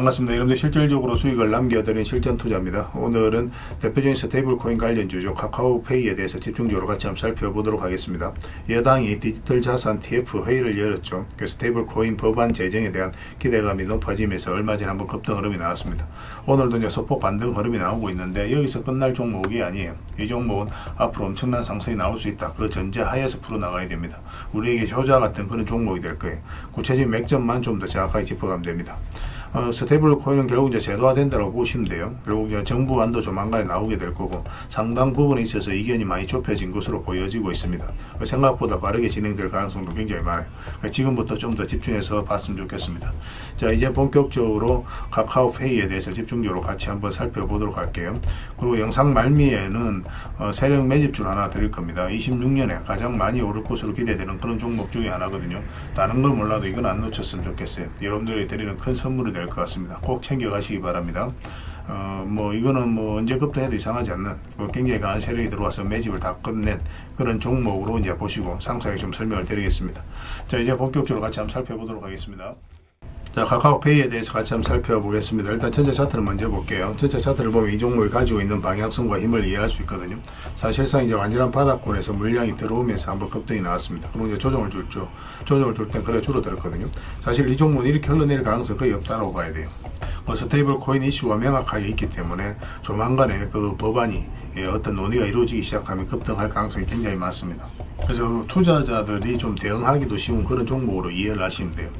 반갑습니다. 여러분들 실질적으로 수익을 남겨드린 실전 투자입니다. 오늘은 대표적인 스테이블 코인 관련 주죠. 카카오페이에 대해서 집중적으로 같이 한번 살펴보도록 하겠습니다. 여당이 디지털 자산 TF 회의를 열었죠. 그 스테이블 코인 법안 제정에 대한 기대감이 높아지면서 얼마 전에 한번 급등 흐름이 나왔습니다. 오늘도 이제 소폭 반등 흐름이 나오고 있는데 여기서 끝날 종목이 아니에요. 이 종목은 앞으로 엄청난 상승이 나올 수 있다. 그 전제 하에서 풀어나가야 됩니다. 우리에게 효자 같은 그런 종목이 될 거예요. 구체적인 맥점만 좀 더 정확하게 짚어가면 됩니다. 어, 스테이블 코인은 결국 이제 제도화된다고 보시면 돼요. 결국 이제 정부안도 조만간에 나오게 될 거고 상당 부분에 있어서 이견이 많이 좁혀진 것으로 보여지고 있습니다. 그 생각보다 빠르게 진행될 가능성도 굉장히 많아요. 그러니까 지금부터 좀 더 집중해서 봤으면 좋겠습니다. 자 이제 본격적으로 카카오페이에 대해서 집중적으로 같이 한번 살펴보도록 할게요. 그리고 영상 말미에는 어, 세력 매집줄 하나 드릴 겁니다. 26년에 가장 많이 오를 것으로 기대되는 그런 종목 중에 하나거든요. 다른 걸 몰라도 이건 안 놓쳤으면 좋겠어요. 여러분들이 드리는 큰 선물이 될것 같습니다. 꼭 챙겨가시기 바랍니다. 어, 뭐, 이거는 뭐, 언제 급등해도 이상하지 않는, 뭐 굉장히 강한 세력이 들어와서 매집을 다 끝낸 그런 종목으로 이제 보시고 상세하게 좀 설명을 드리겠습니다. 자, 이제 본격적으로 같이 한번 살펴보도록 하겠습니다. 자, 카카오페이에 대해서 같이 한번 살펴보겠습니다. 일단 전체 차트를 먼저 볼게요. 전체 차트를 보면 이 종목이 가지고 있는 방향성과 힘을 이해할 수 있거든요. 사실상 이제 완전한 바닥권에서 물량이 들어오면서 한번 급등이 나왔습니다. 그리고 이제 조정을 줬죠. 조정을 줄 땐 그래 줄어들었거든요. 사실 이 종목은 이렇게 흘러내릴 가능성이 거의 없다고 봐야 돼요. 뭐 스테이블 코인 이슈가 명확하게 있기 때문에 조만간에 그 법안이 예, 어떤 논의가 이루어지기 시작하면 급등할 가능성이 굉장히 많습니다. 그래서 투자자들이 좀 대응하기도 쉬운 그런 종목으로 이해를 하시면 돼요.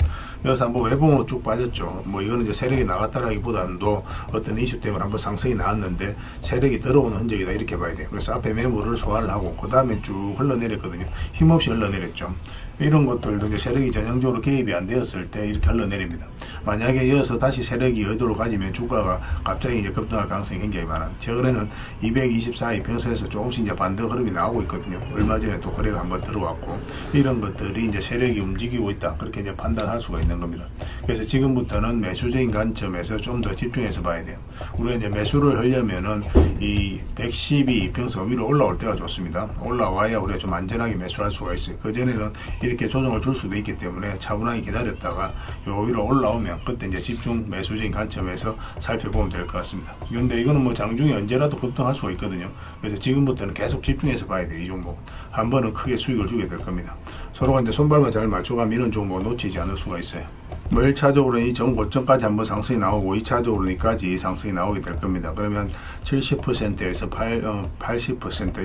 여기서 한번 외봉으로 쭉 빠졌죠. 뭐 이거는 이제 세력이 나갔다라기보다는도 어떤 이슈 때문에 한번 상승이 나왔는데 세력이 들어오는 흔적이다 이렇게 봐야 돼요. 그래서 앞에 매물을 소화를 하고 그 다음에 쭉 흘러내렸거든요. 힘없이 흘러내렸죠. 이런 것들도 이제 세력이 전형적으로 개입이 안 되었을 때 이렇게 흘러내립니다. 만약에 이어서 다시 세력이 의도를 가지면 주가가 갑자기 이제 급등할 가능성이 굉장히 많아요. 최근에는 224 이평선에서 조금씩 이제 반등 흐름이 나오고 있거든요. 얼마 전에 또 거래가 한번 들어왔고 이런 것들이 이제 세력이 움직이고 있다 그렇게 이제 판단할 수가 있는 겁니다. 그래서 지금부터는 매수적인 관점에서 좀 더 집중해서 봐야 돼요. 우리가 이제 매수를 하려면은 이 112 이평선 위로 올라올 때가 좋습니다. 올라와야 우리가 좀 안전하게 매수할 수가 있어요. 그 전에는 이렇게 조정을 줄 수도 있기 때문에 차분하게 기다렸다가 요 위로 올라오면 그때 이제 집중 매수적인 관점에서 살펴보면 될 것 같습니다. 그런데 이거는 뭐 장중에 언제라도 급등할 수가 있거든요. 그래서 지금부터는 계속 집중해서 봐야 돼요. 이 종목. 한 번은 크게 수익을 주게 될 겁니다. 서로가 이제 손발만 잘 맞춰가면 이런 종목 놓치지 않을 수가 있어요. 뭐 1차적으로는 이 전 고점까지 한번 상승이 나오고 2차적으로는 이까지 상승이 나오게 될 겁니다. 그러면 70%에서 8, 어, 80%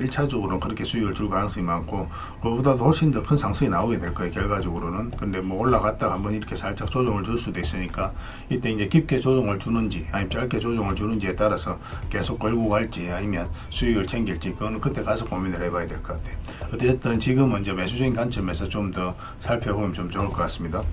1차적으로는 그렇게 수익을 줄 가능성이 많고 그보다도 훨씬 더 큰 상승이 나오게 될 거예요. 결과적으로는. 근데 뭐 올라갔다가 한번 이렇게 살짝 조정을 줄 수도 있으니까 이때 이제 깊게 조정을 주는지 아니면 짧게 조정을 주는지에 따라서 계속 걸고 갈지 아니면 수익을 챙길지 그거는 그때 가서 고민을 해봐야 될 것 같아요. 어쨌든 지금은 이제 매수적인 관점에서 좀 더 살펴보면 좀 좋을 것 같습니다.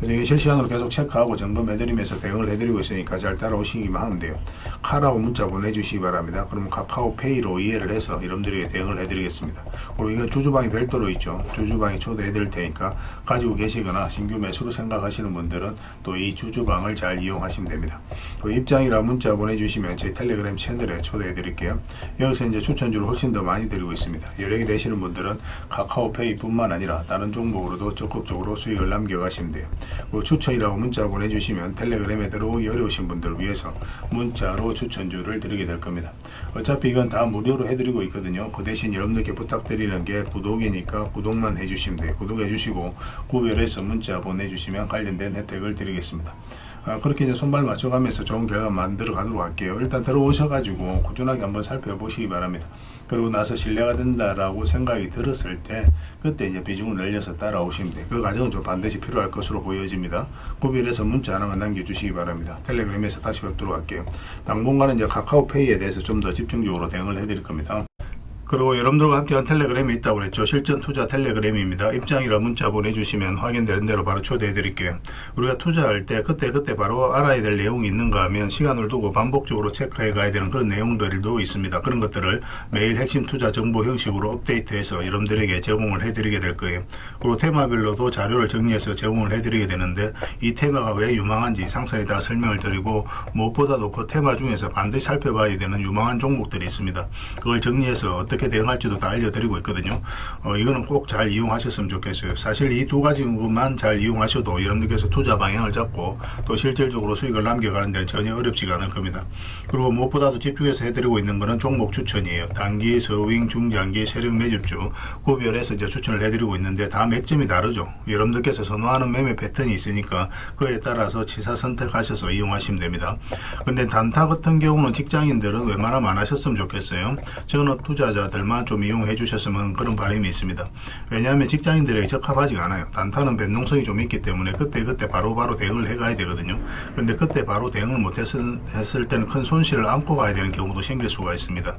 그래서 실시간 으로 계속 체크하고 점검해드리면서 대응을 해드리고 있으니까 잘 따라오시기만 하면 돼요. 카라고 문자 보내주시기 바랍니다. 그러면 카카오페이로 이해를 해서 여러분들에게 대응을 해드리겠습니다. 그리고 이건 주주방이 별도로 있죠. 주주방에 초대해드릴 테니까 가지고 계시거나 신규 매수로 생각하시는 분들은 또 이 주주방을 잘 이용하시면 됩니다. 또 입장이라 문자 보내주시면 제 텔레그램 채널에 초대해드릴게요. 여기서 이제 추천주를 훨씬 더 많이 드리고 있습니다. 여력이 되시는 분들은 카카오페이뿐만 아니라 다른 종목으로도 적극적으로 수익을 남겨가시면 돼요. 그 추천 이라고 문자 보내주시면 텔레그램에 들어오기 어려우신 분들을 위해서 문자로 추천주를 드리게 될 겁니다. 어차피 이건 다 무료로 해드리고 있거든요. 그 대신 여러분들께 부탁드리는 게 구독이니까 구독만 해주시면 돼요. 구독해주시고 구별해서 문자 보내주시면 관련된 혜택을 드리겠습니다. 아, 그렇게 이제 손발 맞춰가면서 좋은 결과 만들어 가도록 할게요. 일단 들어오셔가지고 꾸준하게 한번 살펴보시기 바랍니다. 그리고 나서 신뢰가 된다라고 생각이 들었을 때 그때 이제 비중을 늘려서 따라오시면 돼요. 그 과정은 좀 반드시 필요할 것으로 보여집니다. 구별해서 문자 하나만 남겨주시기 바랍니다. 텔레그램에서 다시 뵙도록 할게요. 당분간은 이제 카카오페이에 대해서 좀 더 집중적으로 대응을 해드릴 겁니다. 그리고 여러분들과 함께한 텔레그램이 있다고 그랬죠. 실전 투자 텔레그램입니다. 입장이라 문자 보내주시면 확인되는 대로 바로 초대해 드릴게요. 우리가 투자할 때 그때 그때 바로 알아야 될 내용이 있는가 하면 시간을 두고 반복적으로 체크해 가야 되는 그런 내용들도 있습니다. 그런 것들을 매일 핵심 투자 정보 형식으로 업데이트해서 여러분들에게 제공을 해 드리게 될 거예요. 그리고 테마별로도 자료를 정리해서 제공을 해 드리게 되는데 이 테마가 왜 유망한지 상세히 다 설명을 드리고 무엇보다도 그 테마 중에서 반드시 살펴봐야 되는 유망한 종목들이 있습니다. 그걸 정리해서 어떻게 어떻게 대응할지도 다 알려드리고 있거든요. 어, 이거는 꼭 잘 이용하셨으면 좋겠어요. 사실 이 두 가지만 잘 이용하셔도 여러분들께서 투자 방향을 잡고 또 실질적으로 수익을 남겨가는 데는 전혀 어렵지가 않을 겁니다. 그리고 무엇보다도 집중해서 해드리고 있는 거는 종목 추천이에요. 단기, 서윙, 중장기, 세력 매집주 구별해서 이제 추천을 해드리고 있는데 다 맥점이 다르죠. 여러분들께서 선호하는 매매 패턴이 있으니까 그에 따라서 치사 선택하셔서 이용하시면 됩니다. 근데 단타 같은 경우는 직장인들은 웬만하면 안 하셨으면 좋겠어요. 전업 투자자 들만 좀 이용해 주셨으면 그런 바람이 있습니다. 왜냐하면 직장인들에게 적합하지가 않아요. 단타는 변동성이 좀 있기 때문에 그때 그때 바로바로 대응을 해가야 되거든요. 근데 그때 바로 대응을 못했을 했을 때는 큰 손실을 안고 가야 되는 경우도 생길 수가 있습니다.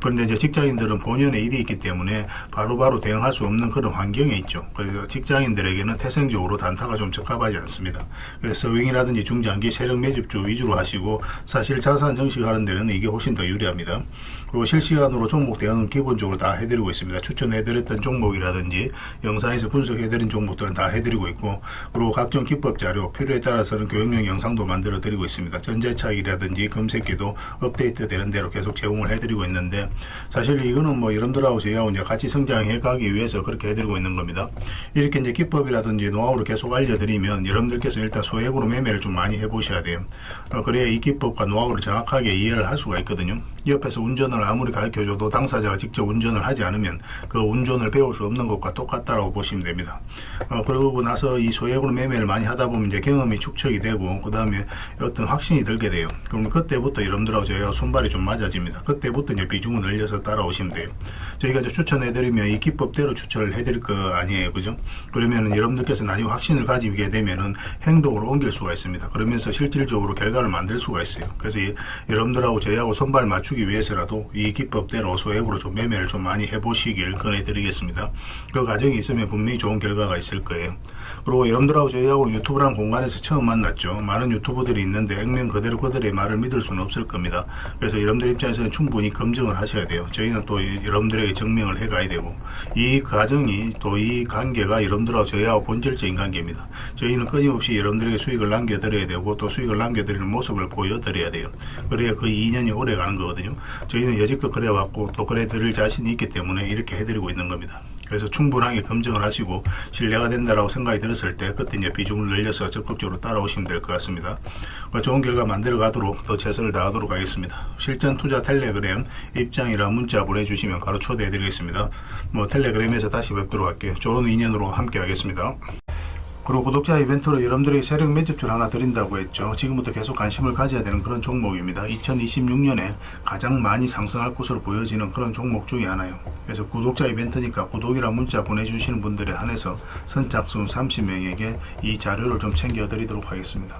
그런데 이제 직장인들은 본연의 일이 있기 때문에 바로바로 대응할 수 없는 그런 환경에 있죠. 그래서 직장인들에게는 태생적으로 단타가 좀 적합하지 않습니다. 그래서 서윙이라든지 중장기 세력 매집주 위주로 하시고 사실 자산 정식하는 데는 이게 훨씬 더 유리합니다. 그리고 실시간으로 종목 대응은 기본적으로 다 해드리고 있습니다. 추천해드렸던 종목이라든지 영상에서 분석해드린 종목들은 다 해드리고 있고 그리고 각종 기법 자료 필요에 따라서는 교육용 영상도 만들어 드리고 있습니다. 전재차익이라든지 검색기도 업데이트 되는 대로 계속 제공을 해드리고 있는데 사실 이거는 뭐 여러분들하고 저희하고 이제 같이 성장해 가기 위해서 그렇게 해드리고 있는 겁니다. 이렇게 이제 기법이라든지 노하우를 계속 알려드리면 여러분들께서 일단 소액으로 매매를 좀 많이 해보셔야 돼요. 어, 그래야 이 기법과 노하우를 정확하게 이해를 할 수가 있거든요. 옆에서 운전을 아무리 가르쳐줘도 당사자가 직접 운전을 하지 않으면 그 운전을 배울 수 없는 것과 똑같다라고 보시면 됩니다. 어, 그러고 나서 이 소액으로 매매를 많이 하다 보면 이제 경험이 축적이 되고 그 다음에 어떤 확신이 들게 돼요. 그럼 그때부터 여러분들하고 저희가 손발이 좀 맞아집니다. 그때부터 이제 비중을 늘려서 따라오시면 돼요. 저희가 이제 추천해드리면 이 기법대로 추천을 해드릴 거 아니에요, 그죠? 그러면은 여러분들께서 나중에 확신을 가지게 되면은 행동으로 옮길 수가 있습니다. 그러면서 실질적으로 결과를 만들 수가 있어요. 그래서 이, 여러분들하고 저희하고 손발 맞추기 위해서라도 이 기법대로 소액으로 좀 매매를 좀 많이 해보시길 권해드리겠습니다. 그 과정이 있으면 분명히 좋은 결과가 있을 거예요. 그리고 여러분들하고 저희하고 유튜브라는 공간에서 처음 만났죠. 많은 유튜브들이 있는데 액면 그대로 그들의 말을 믿을 수는 없을 겁니다. 그래서 여러분들 입장에서는 충분히 검증을 하셔야 돼요. 저희는 또 이- 여러분들에게 증명을 해가야 되고 이 과정이 또 이 관계가 여러분들하고 저희하고 본질적인 관계입니다. 저희는 끊임없이 여러분들에게 수익을 남겨드려야 되고 또 수익을 남겨드리는 모습을 보여드려야 돼요. 그래야 그 2년이 오래 가는 거거든요. 저희는 여지껏 그래왔고 또 그래 드릴 자신이 있기 때문에 이렇게 해드리고 있는 겁니다. 그래서 충분하게 검증을 하시고 신뢰가 된다라고 생각이 들었을 때 그때 이제 비중을 늘려서 적극적으로 따라오시면 될 것 같습니다. 그 좋은 결과 만들어 가도록 더 최선을 다하도록 하겠습니다. 실전 투자 텔레그램 입장이라 문자 보내주시면 바로 초대해 드리겠습니다. 뭐 텔레그램에서 다시 뵙도록 할게요. 좋은 인연으로 함께 하겠습니다. 그리고 구독자 이벤트로 여러분들에게 세력 매집줄 하나 드린다고 했죠. 지금부터 계속 관심을 가져야 되는 그런 종목입니다. 2026년에 가장 많이 상승할 것으로 보여지는 그런 종목 중에 하나요. 그래서 구독자 이벤트니까 구독이랑 문자 보내주시는 분들에 한해서 선착순 30명에게 이 자료를 좀 챙겨드리도록 하겠습니다.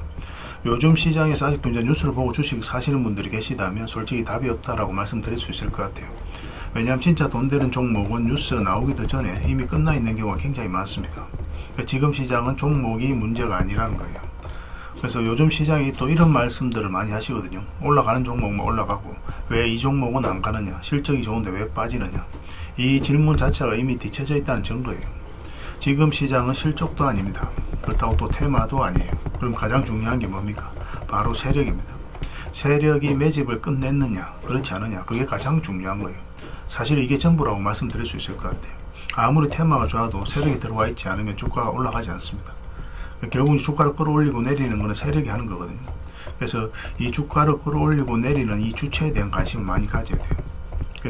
요즘 시장에서 아직도 이제 뉴스를 보고 주식 사시는 분들이 계시다면 솔직히 답이 없다라고 말씀드릴 수 있을 것 같아요. 왜냐하면 진짜 돈 되는 종목은 뉴스 나오기도 전에 이미 끝나 있는 경우가 굉장히 많습니다. 그러니까 지금 시장은 종목이 문제가 아니라는 거예요. 그래서 요즘 시장이 또 이런 말씀들을 많이 하시거든요. 올라가는 종목만 올라가고 왜 이 종목은 안 가느냐? 실적이 좋은데 왜 빠지느냐? 이 질문 자체가 이미 뒤쳐져 있다는 증거예요. 지금 시장은 실적도 아닙니다. 그렇다고 또 테마도 아니에요. 그럼 가장 중요한 게 뭡니까? 바로 세력입니다. 세력이 매집을 끝냈느냐, 그렇지 않느냐, 그게 가장 중요한 거예요. 사실 이게 전부라고 말씀드릴 수 있을 것 같아요. 아무리 테마가 좋아도 세력이 들어와 있지 않으면 주가가 올라가지 않습니다. 결국 주가를 끌어올리고 내리는 것은 세력이 하는 거거든요. 그래서 이 주가를 끌어올리고 내리는 이 주체에 대한 관심을 많이 가져야 돼요.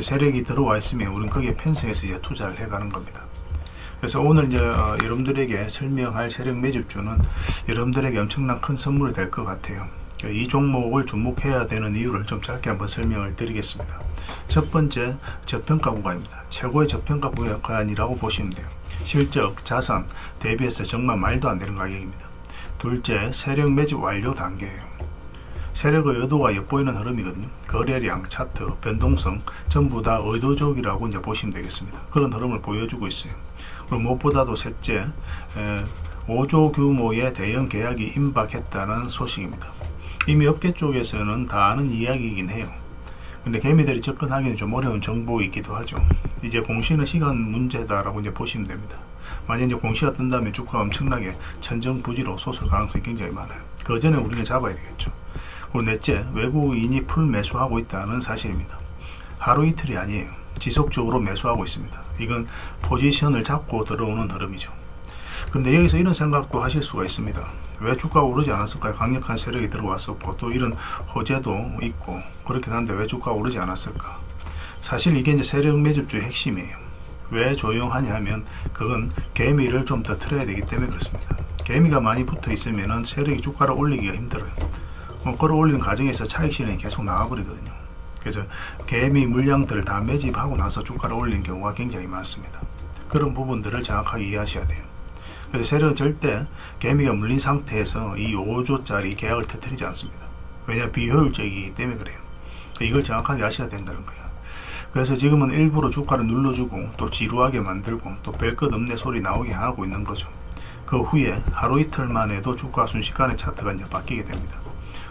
세력이 들어와 있으면 우리는 거기에 편성해서 이제 투자를 해가는 겁니다. 그래서 오늘 이제 어, 여러분들에게 설명할 세력 매집주는 여러분들에게 엄청난 큰 선물이 될 것 같아요. 이 종목을 주목해야 되는 이유를 좀 짧게 한번 설명을 드리겠습니다. 첫 번째, 저평가 구간입니다. 최고의 저평가 구간이라고 보시면 돼요. 실적, 자산 대비해서 정말 말도 안 되는 가격입니다. 둘째, 세력 매집 완료 단계예요. 세력의 의도가 엿보이는 흐름이거든요. 거래량, 차트, 변동성 전부 다 의도적이라고 이제 보시면 되겠습니다. 그런 흐름을 보여주고 있어요. 그리고 무엇보다도 셋째, 에, 5조 규모의 대형 계약이 임박했다는 소식입니다. 이미 업계 쪽에서는 다 아는 이야기이긴 해요. 근데 개미들이 접근하기는 좀 어려운 정보이기도 하죠. 이제 공시는 시간 문제다라고 이제 보시면 됩니다. 만약 이제 공시가 뜬다면 주가가 엄청나게 천정부지로 솟을 가능성이 굉장히 많아요. 그 전에 우리는 잡아야 되겠죠. 그리고 넷째, 외국인이 풀 매수하고 있다는 사실입니다. 하루 이틀이 아니에요. 지속적으로 매수하고 있습니다. 이건 포지션을 잡고 들어오는 흐름이죠. 근데 여기서 이런 생각도 하실 수가 있습니다. 왜 주가가 오르지 않았을까요? 강력한 세력이 들어왔었고 또 이런 호재도 있고 그렇긴 한데 왜 주가가 오르지 않았을까? 사실 이게 이제 세력 매집주의 핵심이에요. 왜 조용하냐 하면 그건 개미를 좀 더 틀어야 되기 때문에 그렇습니다. 개미가 많이 붙어 있으면은 세력이 주가를 올리기가 힘들어요. 뭐 끌어올리는 과정에서 차익 실현이 계속 나와버리거든요. 그래서 개미 물량들을 다 매집하고 나서 주가를 올리는 경우가 굉장히 많습니다. 그런 부분들을 정확하게 이해하셔야 돼요. 그래서 세력은 절대 개미가 물린 상태에서 이 5조짜리 계약을 터뜨리지 않습니다. 왜냐 비효율적이기 때문에 그래요. 이걸 정확하게 아셔야 된다는 거예요. 그래서 지금은 일부러 주가를 눌러주고 또 지루하게 만들고 또 별것 없네 소리 나오게 하고 있는 거죠. 그 후에 하루 이틀만 해도 주가 순식간에 차트가 이제 바뀌게 됩니다.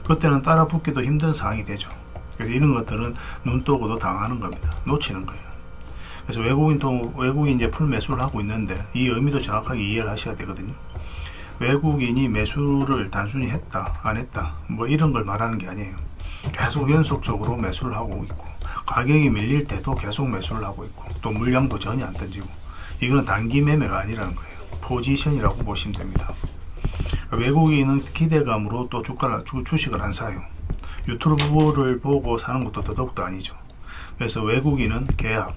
그때는 따라 붙기도 힘든 상황이 되죠. 그래서 이런 것들은 눈 떠고도 당하는 겁니다. 놓치는 거예요. 그래서 외국인도 외국인 이제 풀 매수를 하고 있는데 이 의미도 정확하게 이해를 하셔야 되거든요. 외국인이 매수를 단순히 했다 안 했다 뭐 이런 걸 말하는 게 아니에요. 계속 연속적으로 매수를 하고 있고 가격이 밀릴 때도 계속 매수를 하고 있고 또 물량도 전혀 안 던지고 이거는 단기 매매가 아니라는 거예요. 포지션이라고 보시면 됩니다. 외국인은 기대감으로 또 주가를 주, 주식을 안 사요. 유튜브를 보고 사는 것도 더더욱도 아니죠. 그래서 외국인은 계약,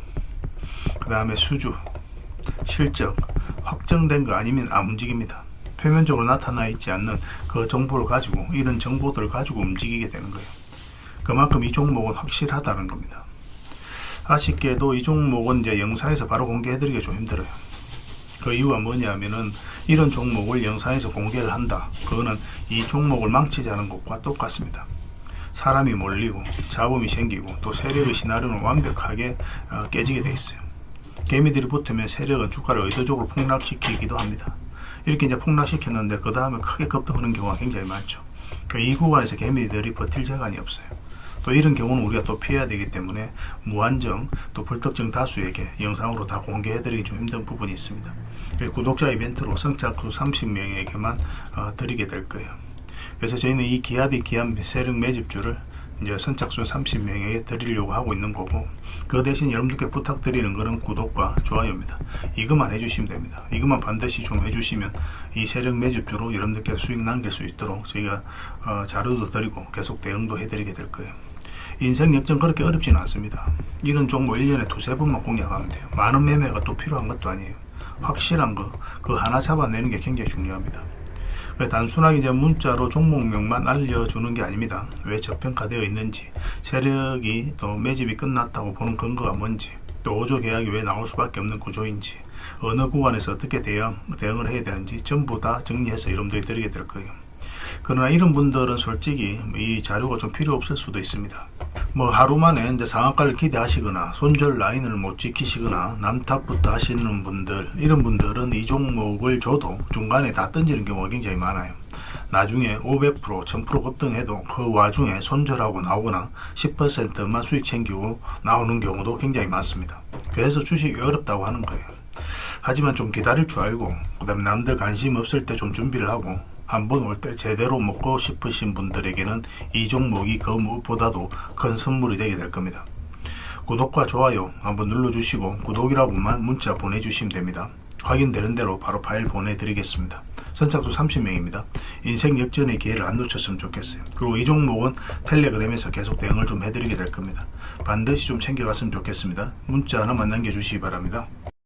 그 다음에 수주, 실적, 확정된 거 아니면 안 움직입니다. 표면적으로 나타나 있지 않는 그 정보를 가지고 이런 정보들을 가지고 움직이게 되는 거예요. 그만큼 이 종목은 확실하다는 겁니다. 아쉽게도 이 종목은 이제 영상에서 바로 공개해드리기가 좀 힘들어요. 그 이유가 뭐냐면은 이런 종목을 영상에서 공개를 한다. 그거는 이 종목을 망치자는 것과 똑같습니다. 사람이 몰리고 자본이 생기고 또 세력의 시나리오는 완벽하게 어, 깨지게 돼 있어요. 개미들이 붙으면 세력은 주가를 의도적으로 폭락시키기도 합니다. 이렇게 이제 폭락시켰는데 그 다음에 크게 급등하는 경우가 굉장히 많죠. 그이 구간에서 개미들이 버틸 재간이 없어요. 또 이런 경우는 우리가 또 피해야 되기 때문에 무한정 또 불특정 다수에게 영상으로 다 공개해드리기 좀 힘든 부분이 있습니다. 구독자 이벤트로 선착수 30명에게만 어, 드리게 될 거예요. 그래서 저희는 이 기아디 기안 세력 매집주를 이제 선착순 30명에게 드리려고 하고 있는 거고 그 대신 여러분들께 부탁드리는 거는 구독과 좋아요입니다. 이것만 해주시면 됩니다. 이것만 반드시 좀 해주시면 이 세력 매집주로 여러분들께 수익 남길 수 있도록 저희가 어, 자료도 드리고 계속 대응도 해드리게 될 거예요. 인생 역전 그렇게 어렵지는 않습니다. 이런 종목 1년에 두세 번만 공략하면 돼요. 많은 매매가 또 필요한 것도 아니에요. 확실한 거, 그 하나 잡아내는 게 굉장히 중요합니다. 왜 단순하게 이제 문자로 종목명만 알려주는 게 아닙니다. 왜 저평가되어 있는지, 세력이 또 매집이 끝났다고 보는 근거가 뭔지, 또 5조 계약이 왜 나올 수밖에 없는 구조인지, 어느 구간에서 어떻게 대응, 대응을 해야 되는지 전부 다 정리해서 여러분들이 드리게 될 거예요. 그러나 이런 분들은 솔직히 이 자료가 좀 필요 없을 수도 있습니다. 뭐 하루 만에 이제 상한가를 기대하시거나 손절 라인을 못 지키시거나 남탑부터 하시는 분들 이런 분들은 이 종목을 줘도 중간에 다 던지는 경우가 굉장히 많아요. 나중에 500% 1000% 급등해도 그 와중에 손절하고 나오거나 10%만 수익 챙기고 나오는 경우도 굉장히 많습니다. 그래서 주식이 어렵다고 하는 거예요. 하지만 좀 기다릴 줄 알고 그다음에 남들 관심 없을 때 좀 준비를 하고 한번 올 때 제대로 먹고 싶으신 분들에게는 이 종목이 그 무엇보다도 큰 선물이 되게 될 겁니다. 구독과 좋아요 한번 눌러주시고 구독이라고만 문자 보내주시면 됩니다. 확인되는 대로 바로 파일 보내드리겠습니다. 선착도 30명입니다. 인생 역전의 기회를 안 놓쳤으면 좋겠어요. 그리고 이 종목은 텔레그램에서 계속 대응을 좀 해드리게 될 겁니다. 반드시 좀 챙겨갔으면 좋겠습니다. 문자 하나만 남겨주시기 바랍니다.